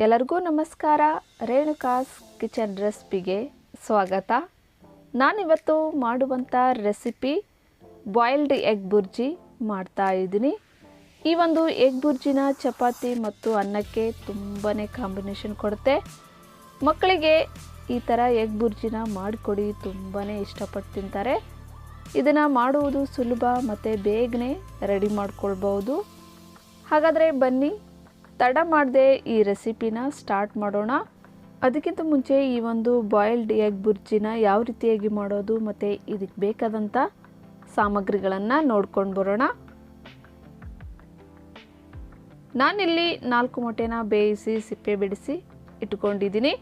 ಎಲ್ಲರಿಗೂ ನಮಸ್ಕಾರ. ರೇಣುಕಾಸ್ ಕಿಚನ್ ರೆಸಿಪಿಗೆ ಸ್ವಾಗತ. ನಾನಿವತ್ತು ಮಾಡುವಂಥ ರೆಸಿಪಿ ಬಾಯ್ಲ್ಡ್ ಎಗ್ ಬುರ್ಜಿ ಮಾಡ್ತಾ ಇದ್ದೀನಿ. ಈ ಒಂದು ಎಗ್ ಬುರ್ಜಿನ ಚಪಾತಿ ಮತ್ತು ಅನ್ನಕ್ಕೆ ತುಂಬಾ ಕಾಂಬಿನೇಷನ್ ಕೊಡುತ್ತೆ. ಮಕ್ಕಳಿಗೆ ಈ ಥರ ಎಗ್ ಬುರ್ಜಿನ ಮಾಡಿಕೊಡಿ ತುಂಬಾ ಇಷ್ಟಪಟ್ಟು ತಿಂತಾರೆ. ಇದನ್ನು ಮಾಡುವುದು ಸುಲಭ ಮತ್ತು ಬೇಗನೆ ರೆಡಿ ಮಾಡ್ಕೊಳ್ಬೋದು ಹಾಗಾದರೆ ಬನ್ನಿ, ತಡ ಮಾಡದೆ ಈ ರೆಸಿಪಿನ ಸ್ಟಾರ್ಟ್ ಮಾಡೋಣ. ಅದಕ್ಕಿಂತ ಮುಂಚೆ ಈ ಒಂದು ಬಾಯ್ಲ್ಡ್ ಎಗ್ ಬುರ್ಜಿನ ಯಾವ ರೀತಿಯಾಗಿ ಮಾಡೋದು ಮತ್ತು ಇದಕ್ಕೆ ಬೇಕಾದಂಥ ಸಾಮಗ್ರಿಗಳನ್ನು ನೋಡ್ಕೊಂಡು ಬರೋಣ. ನಾನಿಲ್ಲಿ ನಾಲ್ಕು ಮೊಟ್ಟೆನ ಬೇಯಿಸಿ, ಸಿಪ್ಪೆ ಬಿಡಿಸಿ ಇಟ್ಕೊಂಡಿದ್ದೀನಿ.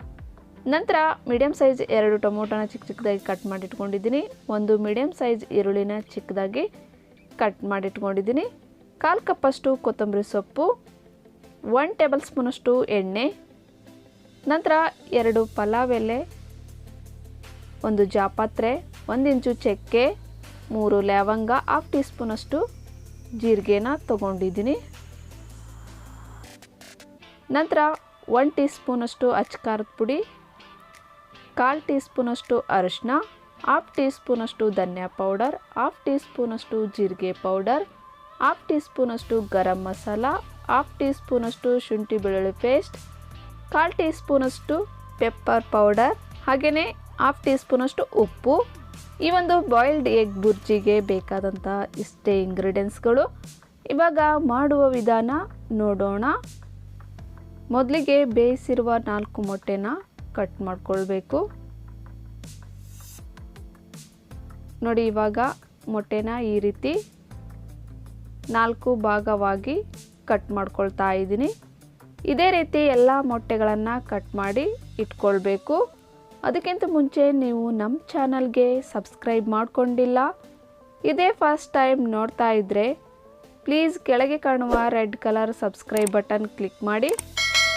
ನಂತರ ಮೀಡಿಯಮ್ ಸೈಜ್ ಎರಡು ಟೊಮೊಟೊನ ಚಿಕ್ಕ ಚಿಕ್ಕದಾಗಿ ಕಟ್ ಮಾಡಿಟ್ಕೊಂಡಿದ್ದೀನಿ. ಒಂದು ಮೀಡಿಯಮ್ ಸೈಜ್ ಈರುಳ್ಳಿನ ಚಿಕ್ಕದಾಗಿ ಕಟ್ ಮಾಡಿಟ್ಕೊಂಡಿದ್ದೀನಿ. ಕಾಲು ಕಪ್ಪಷ್ಟು ಕೊತ್ತಂಬರಿ ಸೊಪ್ಪು ಒನ್ ಟೇಬಲ್ ಸ್ಪೂನಷ್ಟು ಎಣ್ಣೆ, ನಂತರ ಎರಡು ಪಲಾವ್ ಎಲೆ, ಒಂದು ಜಾಪಾತ್ರೆ, ಒಂದು ಇಂಚು ಚಕ್ಕೆ, ಮೂರು ಲವಂಗ ಹಾಫ್ ಟೀ ಸ್ಪೂನಷ್ಟು ಜೀರಿಗೆನ ತೊಗೊಂಡಿದ್ದೀನಿ. ನಂತರ ಒನ್ ಟೀ ಸ್ಪೂನಷ್ಟು ಅಚ್ಕಾರದ ಪುಡಿ ಕಾಲು ಟೀ ಸ್ಪೂನಷ್ಟು ಅರಿಶಿನ, ಹಾಫ್ ಟೀ ಸ್ಪೂನಷ್ಟು ಧನಿಯಾ ಪೌಡರ್, ಹಾಫ್ ಟೀ ಸ್ಪೂನಷ್ಟು ಜೀರಿಗೆ ಪೌಡರ್, ಹಾಫ್ ಟೀ ಸ್ಪೂನಷ್ಟು ಗರಂ ಮಸಾಲ, ಹಾಫ್ ಟೀ ಸ್ಪೂನಷ್ಟು ಶುಂಠಿ ಬೆಳ್ಳುಳ್ಳಿ ಪೇಸ್ಟ್, ಕಾಲು ಟೀ ಸ್ಪೂನಷ್ಟು ಪೆಪ್ಪರ್ ಪೌಡರ್, ಹಾಗೆಯೇ ಹಾಫ್ ಟೀ ಸ್ಪೂನಷ್ಟು ಉಪ್ಪು. ಈ ಒಂದು ಬಾಯ್ಲ್ಡ್ ಎಗ್ ಬುರ್ಜಿಗೆ ಬೇಕಾದಂಥ ಇಷ್ಟೇ ಇಂಗ್ರೀಡಿಯೆಂಟ್ಸ್ಗಳು. ಇವಾಗ ಮಾಡುವ ವಿಧಾನ ನೋಡೋಣ. ಮೊದಲಿಗೆ ಬೇಯಿಸಿರುವ ನಾಲ್ಕು ಮೊಟ್ಟೆನ ಕಟ್ ಮಾಡ್ಕೊಳ್ಬೇಕು. ನೋಡಿ, ಇವಾಗ ಮೊಟ್ಟೆನ ಈ ರೀತಿ ನಾಲ್ಕು ಭಾಗವಾಗಿ ಕಟ್ ಮಾಡ್ಕೊಳ್ತಾ ಇದ್ದೀನಿ. ಇದೇ ರೀತಿ ಎಲ್ಲ ಮೊಟ್ಟೆಗಳನ್ನು ಕಟ್ ಮಾಡಿ ಇಟ್ಕೊಳ್ಬೇಕು. ಅದಕ್ಕಿಂತ ಮುಂಚೆ ನೀವು ನಮ್ಮ ಚಾನಲ್ಗೆ ಸಬ್ಸ್ಕ್ರೈಬ್ ಮಾಡಿಕೊಂಡಿಲ್ಲ, ಇದೇ ಫಸ್ಟ್ ಟೈಮ್ ನೋಡ್ತಾ ಇದ್ದರೆ ಪ್ಲೀಸ್ ಕೆಳಗೆ ಕಾಣುವ red colour subscribe button click ಮಾಡಿ.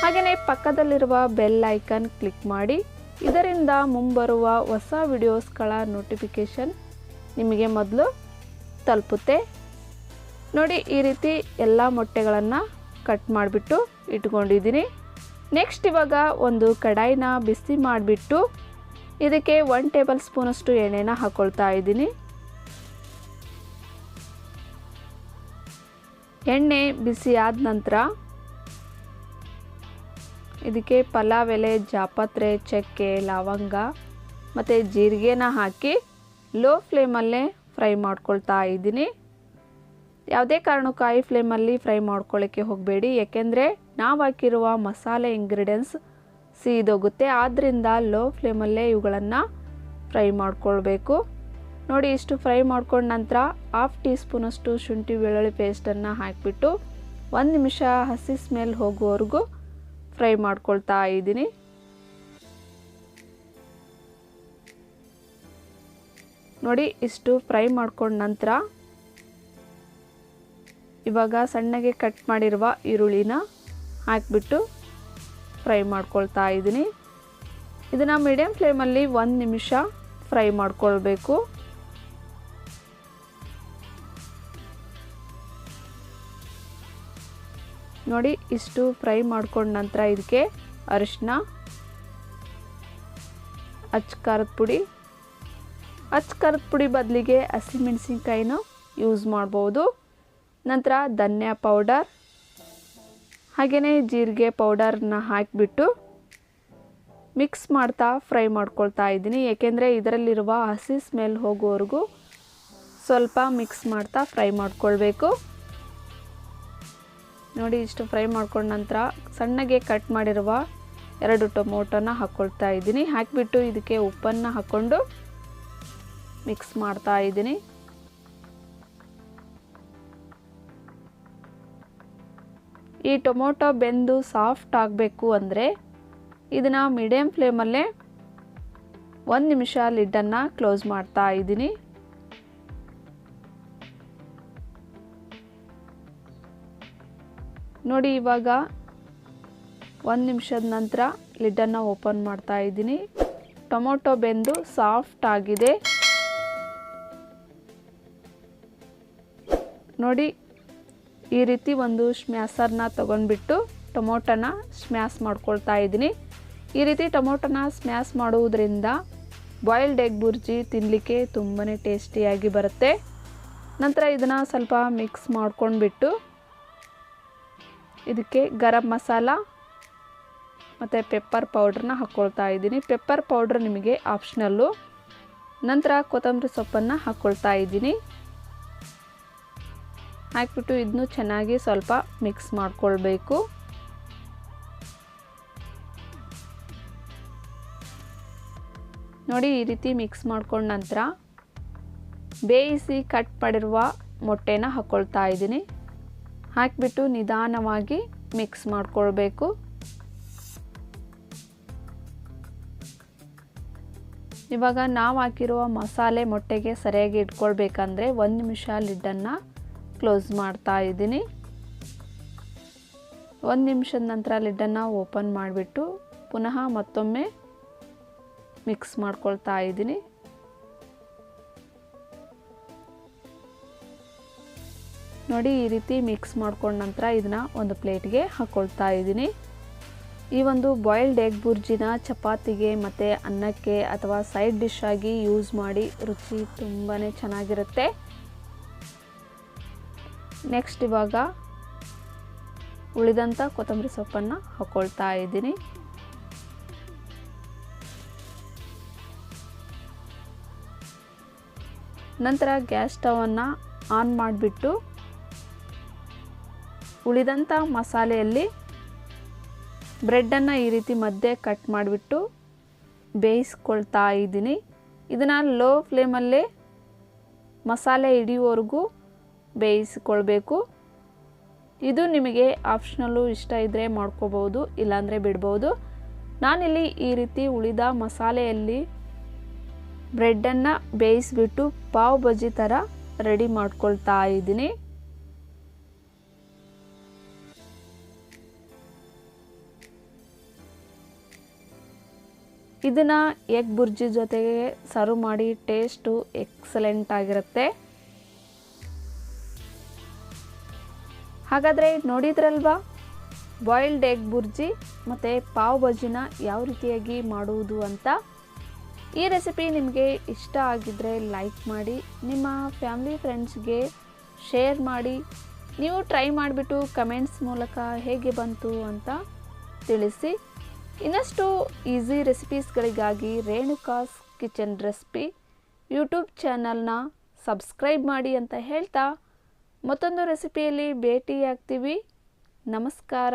ಹಾಗೆಯೇ ಪಕ್ಕದಲ್ಲಿರುವ ಬೆಲ್ ಐಕನ್ ಕ್ಲಿಕ್ ಮಾಡಿ. ಇದರಿಂದ ಮುಂಬರುವ ಹೊಸ ವಿಡಿಯೋಸ್ಗಳ ನೋಟಿಫಿಕೇಷನ್ ನಿಮಗೆ ಮೊದಲು ತಲುಪುತ್ತೆ. ನೋಡಿ, ಈ ರೀತಿ ಎಲ್ಲ ಮೊಟ್ಟೆಗಳನ್ನು ಕಟ್ ಮಾಡಿಬಿಟ್ಟು ಇಟ್ಕೊಂಡಿದ್ದೀನಿ. ನೆಕ್ಸ್ಟ್ ಇವಾಗ ಒಂದು ಕಡಾಯಿನ ಬಿಸಿ ಮಾಡಿಬಿಟ್ಟು ಇದಕ್ಕೆ ಒನ್ ಟೇಬಲ್ ಸ್ಪೂನಷ್ಟು ಎಣ್ಣೆನ ಹಾಕ್ಕೊಳ್ತಾ ಇದ್ದೀನಿ. ಎಣ್ಣೆ ಬಿಸಿ ಆದ ನಂತರ ಇದಕ್ಕೆ ಪಲಾವ್ ಎಲೆ, ಜಾಪತ್ರೆ, ಚಕ್ಕೆ, ಲವಂಗ ಮತ್ತು ಜೀರಿಗೆನ ಹಾಕಿ ಲೋ ಫ್ಲೇಮಲ್ಲೇ ಫ್ರೈ ಮಾಡ್ಕೊಳ್ತಾ ಇದ್ದೀನಿ. ಯಾವುದೇ ಕಾರಣಕ್ಕೂ ಫ್ಲೇಮಲ್ಲಿ ಫ್ರೈ ಮಾಡ್ಕೊಳ್ಳೋಕ್ಕೆ ಹೋಗಬೇಡಿ. ಯಾಕೆಂದರೆ ನಾವು ಹಾಕಿರುವ ಮಸಾಲೆ ಇಂಗ್ರೀಡಿಯೆಂಟ್ಸ್ ಸೀದೋಗುತ್ತೆ. ಆದ್ದರಿಂದ ಲೋ ಫ್ಲೇಮಲ್ಲೇ ಇವುಗಳನ್ನು ಫ್ರೈ ಮಾಡ್ಕೊಳ್ಬೇಕು. ನೋಡಿ, ಇಷ್ಟು ಫ್ರೈ ಮಾಡ್ಕೊಂಡ ನಂತರ ಹಾಫ್ ಟೀ ಸ್ಪೂನಷ್ಟು ಶುಂಠಿ, ಬೆಳ್ಳುಳ್ಳಿ ಪೇಸ್ಟನ್ನು ಹಾಕಿಬಿಟ್ಟು ಒಂದು ನಿಮಿಷ ಹಸಿ ಸ್ಮೆಲ್ ಹೋಗುವವರೆಗೂ ಫ್ರೈ ಮಾಡ್ಕೊಳ್ತಾ ಇದ್ದೀನಿ. ನೋಡಿ, ಇಷ್ಟು ಫ್ರೈ ಮಾಡ್ಕೊಂಡ ನಂತರ ಇವಾಗ ಸಣ್ಣಗೆ ಕಟ್ ಮಾಡಿರುವ ಈರುಳ್ಳಿನ ಹಾಕಿಬಿಟ್ಟು ಫ್ರೈ ಮಾಡ್ಕೊಳ್ತಾ ಇದ್ದೀನಿ. ಇದನ್ನು ಮೀಡಿಯಮ್ ಫ್ಲೇಮಲ್ಲಿ ಒಂದು ನಿಮಿಷ ಫ್ರೈ ಮಾಡ್ಕೊಳ್ಬೇಕು. ನೋಡಿ, ಇಷ್ಟು ಫ್ರೈ ಮಾಡ್ಕೊಂಡ ನಂತರ ಇದಕ್ಕೆ ಅರಿಶಿನ ಅಚ್ಚ ಖಾರದ ಪುಡಿ. ಅಚ್ಚ ಖಾರದ ಪುಡಿ ಬದಲಿಗೆ ಹಸಿಮೆಣಸಿನ್ಕಾಯಿನೂ ಯೂಸ್ ಮಾಡ್ಬೋದು. ನಂತರ ಧನ್ಯಾ ಪೌಡರ್ ಹಾಗೆಯೇ ಜೀರಿಗೆ ಪೌಡರ್ನ ಹಾಕಿಬಿಟ್ಟು ಮಿಕ್ಸ್ ಮಾಡ್ತಾ ಫ್ರೈ ಮಾಡ್ಕೊಳ್ತಾ ಇದ್ದೀನಿ. ಏಕೆಂದರೆ ಇದರಲ್ಲಿರುವ ಹಸಿ ಸ್ಮೆಲ್ ಹೋಗೋವರೆಗೂ ಸ್ವಲ್ಪ ಮಿಕ್ಸ್ ಮಾಡ್ತಾ ಫ್ರೈ ಮಾಡ್ಕೊಳ್ಬೇಕು. ನೋಡಿ, ಇಷ್ಟು ಫ್ರೈ ಮಾಡ್ಕೊಂಡ ನಂತರ ಸಣ್ಣಗೆ ಕಟ್ ಮಾಡಿರುವ ಎರಡು ಟೊಮೊಟೊನ ಹಾಕ್ಕೊಳ್ತಾ ಇದ್ದೀನಿ. ಹಾಕಿಬಿಟ್ಟು ಇದಕ್ಕೆ ಉಪ್ಪನ್ನು ಹಾಕ್ಕೊಂಡು ಮಿಕ್ಸ್ ಮಾಡ್ತಾ ಇದ್ದೀನಿ. ಈ ಟೊಮೊಟೊ ಬೆಂದು ಸಾಫ್ಟ್ ಆಗಬೇಕು ಅಂದರೆ ಇದನ್ನು ಮೀಡಿಯಮ್ ಫ್ಲೇಮಲ್ಲೇ ಒಂದು ನಿಮಿಷ ಲಿಡ್ಡನ್ನು ಕ್ಲೋಸ್ ಮಾಡ್ತಾ ಇದ್ದೀನಿ. ನೋಡಿ, ಇವಾಗ ಒಂದು ನಿಮಿಷದ ನಂತರ ಲಿಡ್ಡನ್ನು ಓಪನ್ ಮಾಡ್ತಾ ಇದ್ದೀನಿ. ಟೊಮೊಟೊ ಬೆಂದು ಸಾಫ್ಟ್ ಆಗಿದೆ. ನೋಡಿ, ಈ ರೀತಿ ಒಂದು ಸ್ಮ್ಯಾಸರ್ನ ತೊಗೊಂಡ್ಬಿಟ್ಟು ಟೊಮೊಟೊನ ಸ್ಮ್ಯಾಸ್ ಮಾಡ್ಕೊಳ್ತಾ ಇದ್ದೀನಿ. ಈ ರೀತಿ ಟೊಮೊಟೊನ ಸ್ಮ್ಯಾಸ್ ಮಾಡುವುದರಿಂದ ಬಾಯ್ಲ್ಡ್ ಎಗ್ ಬುರ್ಜಿ ತಿನ್ನಲಿಕ್ಕೆ ತುಂಬಾ ಟೇಸ್ಟಿಯಾಗಿ ಬರುತ್ತೆ. ನಂತರ ಇದನ್ನು ಸ್ವಲ್ಪ ಮಿಕ್ಸ್ ಮಾಡ್ಕೊಂಡ್ಬಿಟ್ಟು ಇದಕ್ಕೆ ಗರಂ ಮಸಾಲ ಮತ್ತು ಪೆಪ್ಪರ್ ಪೌಡ್ರನ್ನ ಹಾಕ್ಕೊಳ್ತಾ ಇದ್ದೀನಿ. ಪೆಪ್ಪರ್ ಪೌಡ್ರ್ ನಿಮಗೆ ಆಪ್ಷನಲ್ಲು ನಂತರ ಕೊತ್ತಂಬರಿ ಸೊಪ್ಪನ್ನು ಹಾಕ್ಕೊಳ್ತಾ ಇದ್ದೀನಿ. ಹಾಕಿಬಿಟ್ಟು ಇದನ್ನು ಚೆನ್ನಾಗಿ ಸ್ವಲ್ಪ ಮಿಕ್ಸ್ ಮಾಡ್ಕೊಳ್ಬೇಕು. ನೋಡಿ ಈ ರೀತಿ ಮಿಕ್ಸ್ ಮಾಡ್ಕೊಂಡ ನಂತರ ಬೇಯಿಸಿ ಕಟ್ ಮಾಡಿರುವ ಮೊಟ್ಟೆನ ಹಾಕ್ಕೊಳ್ತಾ ಇದ್ದೀನಿ. ಹಾಕಿಬಿಟ್ಟು ನಿಧಾನವಾಗಿ ಮಿಕ್ಸ್ ಮಾಡ್ಕೊಳ್ಬೇಕು. ಇವಾಗ ನಾವು ಹಾಕಿರುವ ಮಸಾಲೆ ಮೊಟ್ಟೆಗೆ ಸರಿಯಾಗಿ ಇಟ್ಕೊಳ್ಬೇಕಂದ್ರೆ ಒಂದು ನಿಮಿಷ ಲಿಡ್ಡನ್ನು ಕ್ಲೋಸ್ ಮಾಡ್ತಾ ಇದ್ದೀನಿ. ಒಂದು ನಿಮಿಷದ ನಂತರ ಲಿಡ್ಡನ್ನು ಓಪನ್ ಮಾಡಿಬಿಟ್ಟು ಪುನಃ ಮತ್ತೊಮ್ಮೆ ಮಿಕ್ಸ್ ಮಾಡ್ಕೊಳ್ತಾ ಇದ್ದೀನಿ. ನೋಡಿ ಈ ರೀತಿ ಮಿಕ್ಸ್ ಮಾಡ್ಕೊಂಡ ನಂತರ ಇದನ್ನ ಒಂದು ಪ್ಲೇಟ್ಗೆ ಹಾಕ್ಕೊಳ್ತಾ ಇದ್ದೀನಿ. ಈ ಒಂದು ಬಾಯ್ಲ್ಡ್ ಎಗ್ ಬುರ್ಜಿನ ಚಪಾತಿಗೆ ಮತ್ತು ಅನ್ನಕ್ಕೆ ಅಥವಾ ಸೈಡ್ ಡಿಶ್ ಆಗಿ ಯೂಸ್ ಮಾಡಿ ರುಚಿ ತುಂಬಾ ಚೆನ್ನಾಗಿರುತ್ತೆ. ನೆಕ್ಸ್ಟ್ ಇವಾಗ ಉಳಿದಂಥ ಕೊತ್ತಂಬರಿ ಸೊಪ್ಪನ್ನು ಹಾಕ್ಕೊಳ್ತಾ ಇದ್ದೀನಿ. ನಂತರ ಗ್ಯಾಸ್ ಸ್ಟವನ್ನು ಆನ್ ಮಾಡಿಬಿಟ್ಟು ಉಳಿದಂಥ ಮಸಾಲೆಯಲ್ಲಿ ಬ್ರೆಡ್ಡನ್ನು ಈ ರೀತಿ ಮಧ್ಯೆ ಕಟ್ ಮಾಡಿಬಿಟ್ಟು ಬೇಯಿಸ್ಕೊಳ್ತಾ ಇದ್ದೀನಿ. ಇದನ್ನು ಲೋ ಫ್ಲೇಮಲ್ಲೇ ಮಸಾಲೆ ಹಿಡಿಯುವವರೆಗೂ ಬೇಯಿಸಿಕೊಳ್ಬೇಕು. ಇದು ನಿಮಗೆ ಆಪ್ಷನಲ್ಲು ಇಷ್ಟ ಇದ್ದರೆ ಮಾಡ್ಕೋಬೋದು, ಇಲ್ಲಾಂದರೆ ಬಿಡ್ಬೋದು. ನಾನಿಲ್ಲಿ ಈ ರೀತಿ ಉಳಿದ ಮಸಾಲೆಯಲ್ಲಿ ಬ್ರೆಡ್ಡನ್ನು ಬೇಯಿಸಿಬಿಟ್ಟು ಪಾವ್ ಬಜ್ಜಿ ಥರ ರೆಡಿ ಮಾಡ್ಕೊಳ್ತಾ ಇದ್ದೀನಿ. ಇದನ್ನು ಎಗ್ ಬುರ್ಜಿ ಜೊತೆಗೆ ಸರ್ವ್ ಮಾಡಿ ಟೇಸ್ಟು ಎಕ್ಸಲೆಂಟ್ ಆಗಿರುತ್ತೆ. ಹಾಗಾದರೆ ನೋಡಿದ್ರಲ್ವಾ? ಬಾಯ್ಲ್ಡ್ ಎಗ್ ಬುರ್ಜಿ ಮತ್ತು ಪಾವ್ ಬಜ್ಜಿನ ಯಾವ ರೀತಿಯಾಗಿ ಮಾಡುವುದು ಅಂತ? ಈ ರೆಸಿಪಿ ನಿಮಗೆ ಇಷ್ಟ ಆಗಿದ್ದರೆ ಲೈಕ್ ಮಾಡಿ, ನಿಮ್ಮ ಫ್ಯಾಮಿಲಿ ಫ್ರೆಂಡ್ಸ್ಗೆ ಶೇರ್ ಮಾಡಿ, ನೀವು ಟ್ರೈ ಮಾಡಿಬಿಟ್ಟು ಕಮೆಂಟ್ಸ್ ಮೂಲಕ ಹೇಗೆ ಬಂತು ಅಂತ ತಿಳಿಸಿ. ಇನ್ನಷ್ಟು ಈಸಿ ರೆಸಿಪೀಸ್ಗಳಿಗಾಗಿ ರೇಣುಕಾಸ್ ಕಿಚನ್ ರೆಸಿಪಿ ಯೂಟ್ಯೂಬ್ ಚಾನಲ್ನ ಸಬ್ಸ್ಕ್ರೈಬ್ ಮಾಡಿ ಅಂತ ಹೇಳ್ತಾ ಮತ್ತೊಂದು ರೆಸಿಪಿಯಲ್ಲಿ ಭೇಟಿಯಾಗ್ತೀವಿ. ನಮಸ್ಕಾರ.